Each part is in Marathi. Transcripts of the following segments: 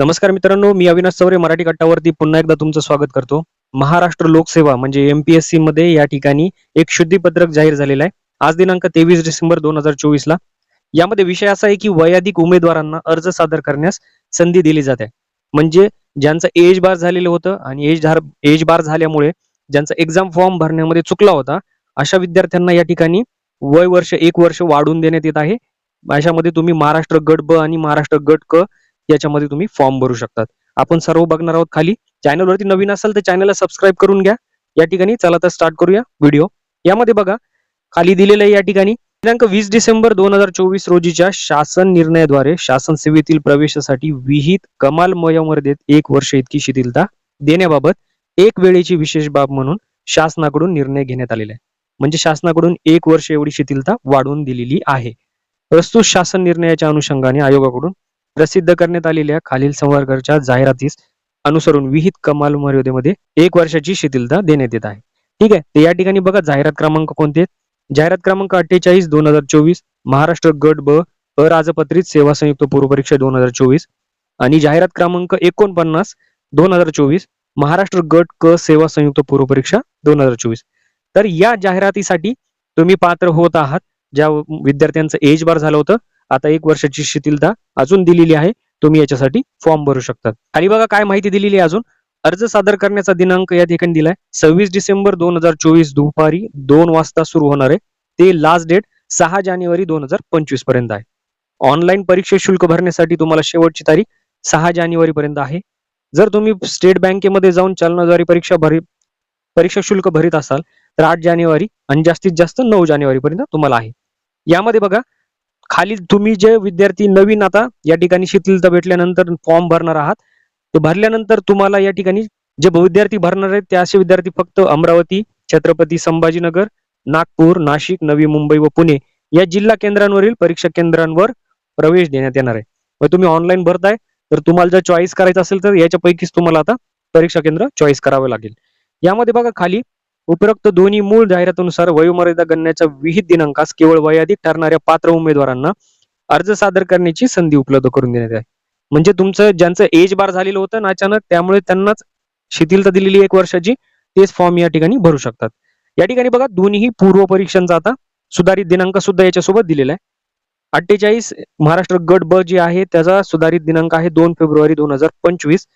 नमस्कार मित्रांनो मी अविनाश चौरे मराठी कट्टावरती पुन्हा एकदा तुमचं स्वागत करतो. महाराष्ट्र लोकसेवा म्हणजे एमपीएससी मध्ये या ठिकाणी एक शुद्धीपत्रक जाहीर झालेलं आहे. आज दिनांक तेवीस डिसेंबर दोन हजार चोवीस ला यामध्ये विषय असा आहे की वयाधिक उमेदवारांना अर्ज सादर करण्यास संधी दिली जाते. म्हणजे ज्यांचं एज बार झालेलं होतं आणि एज एज बार झाल्यामुळे ज्यांचा एक्झाम फॉर्म भरण्यामध्ये चुकला होता अशा विद्यार्थ्यांना या ठिकाणी वय वर्ष एक वर्ष वाढवून देण्यात येत आहे. अशामध्ये तुम्ही महाराष्ट्र गट ब आणि महाराष्ट्र गट क याच्यामध्ये तुम्ही फॉर्म भरू शकतात. आपण सर्व बघणार आहोत खाली. चॅनलवरती नवीन असाल तर चॅनलला सबस्क्राईब करून घ्या. या ठिकाणी चला तर स्टार्ट करूया व्हिडिओ यामध्ये बघा खाली दिलेलं आहे या ठिकाणी. दिनांक वीस डिसेंबर दोन हजार चोवीस रोजीच्या शासन निर्णयाद्वारे शासन सेवेतील प्रवेशासाठी विहित कमाल वयोमर्यादेत एक वर्ष इतकी शिथिलता देण्याबाबत एक वेळेची विशेष बाब म्हणून शासनाकडून निर्णय घेण्यात आलेला आहे. म्हणजे शासनाकडून एक वर्ष एवढी शिथिलता वाढवून दिलेली आहे. प्रस्तुत शासन निर्णयाच्या अनुषंगाने आयोगाकडून प्रसिद्ध करण्यात आलेल्या खालील संवर्गाच्या जाहिरातीस अनुसरून विहित कमाल मर्यादेमध्ये एक वर्षाची शिथिलता देण्यात येत आहे. ठीक आहे तर या ठिकाणी बघा जाहिरात क्रमांक कोणते जाहिरात क्रमांक अठ्ठेचाळीस दोन हजार चोवीस महाराष्ट्र गट ब अराजपत्रित सेवा संयुक्त पूर्व परीक्षा दोन हजार चोवीस आणि जाहिरात क्रमांक एकोणपन्नास दोन हजार चोवीस महाराष्ट्र गट क सेवा संयुक्त पूर्व परीक्षा दोन हजार चोवीस. तर या जाहिरातीसाठी तुम्ही पात्र होत आहात ज्या विद्यार्थ्यांचं एज बार झालं होतं आता एक वर्षाची शिथिलता अजून दिलेली आहे. तुम्ही याच्यासाठी फॉर्म भरू शकतात. आणि बघा काय माहिती दिलेली आहे अजून. अर्ज सादर करण्याचा दिनांक या ठिकाणी दिलाय. सव्वीस डिसेंबर दोन हजार चोवीस दुपारी दोन वाजता सुरू होणार आहे. ते लास्ट डेट सहा जानेवारी दोन हजार पंचवीसपर्यंत आहे. ऑनलाईन परीक्षा शुल्क भरण्यासाठी तुम्हाला शेवटची तारीख सहा जानेवारी पर्यंत आहे. जर तुम्ही स्टेट बँकेमध्ये जाऊन चलनाद्वारे परीक्षा भरी परीक्षा शुल्क भरीत असाल तर आठ जानेवारी आणि जास्तीत जास्त नऊ जानेवारी पर्यंत तुम्हाला आहे. यामध्ये बघा खाली तुम्ही जे विद्यार्थी नवीन आता या ठिकाणी शिथिलता भेटल्यानंतर फॉर्म भरणार आहात ते भरल्यानंतर तुम्हाला या ठिकाणी जे विद्यार्थी भरणार आहेत ते असे विद्यार्थी फक्त अमरावती छत्रपती संभाजीनगर नागपूर नाशिक नवी मुंबई व पुणे या जिल्हा केंद्रांवरील परीक्षा केंद्रांवर प्रवेश देण्यात येणार आहे. व तुम्ही ऑनलाईन भरताय तर तुम्हाला जर चॉईस करायचं असेल तर याच्यापैकीच तुम्हाला आता परीक्षा केंद्र चॉईस करावं लागेल. यामध्ये बघा खाली उपरोक्त दोन्ही मूळ जाहिरातीनुसार वयोमर्यादा गणण्याच्या विहित दिनांकास केवळ वयाधिक ठरणाऱ्या पात्र उमेदवारांना अर्ज सादर करण्याची संधी उपलब्ध करून देण्यात आहे. म्हणजे तुमचं ज्यांचं एज बार झालेलं होतं ना अचानक त्यामुळे त्यांनाच शिथिलता दिलेली एक वर्षाची तेच फॉर्म या ठिकाणी भरू शकतात. या ठिकाणी बघा दोन्ही पूर्व परीक्षांचा आता सुधारित दिनांक सुद्धा याच्यासोबत दिलेला आहे. अठ्ठेचाळीस महाराष्ट्र गट ब जे आहे त्याचा सुधारित दिनांक आहे दोन फेब्रुवारी दोन हजार पंचवीस.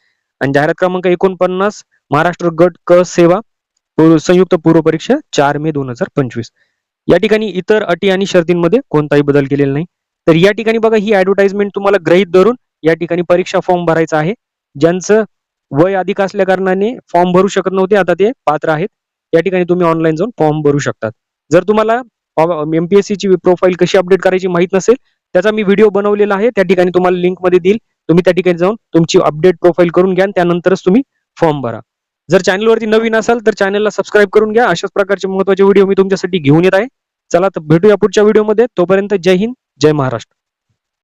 आणि जाहिरात क्रमांक एकोणपन्नास महाराष्ट्र गट क सेवा संयुक्त पूर्व परीक्षा चार मे दोन हजार पंचवीस. या ठिकाणी इतर अटी आणि शर्तींमध्ये कोणताही बदल केलेला नाही. तर या ठिकाणी बघा ही ऍडव्हर्टाइजमेंट तुम्हाला ग्रहित धरून या ठिकाणी परीक्षा फॉर्म भरायचा आहे. ज्यांचं वय अधिक असल्या कारणाने फॉर्म भरू शकत नव्हते आता ते पात्र आहेत. या ठिकाणी तुम्ही ऑनलाईन जाऊन फॉर्म भरू शकतात. जर तुम्हाला एमपीएससी ची प्रोफाईल कशी अपडेट करायची माहीत नसेल त्याचा मी व्हिडिओ बनवलेला आहे. त्या ठिकाणी तुम्हाला लिंकमध्ये देईल. तुम्ही त्या ठिकाणी जाऊन तुमची अपडेट प्रोफाईल करून घ्या त्यानंतरच तुम्ही फॉर्म भरा. जर चॅनलवरती नवीन असाल तर चॅनलला सबस्क्राईब करून घ्या. अशाच प्रकारचे महत्त्वाचे व्हिडिओ मी तुमच्यासाठी घेऊन येत आहे. चला तर भेटूया पुढच्या व्हिडिओमध्ये तोपर्यंत जय हिंद जय महाराष्ट्र.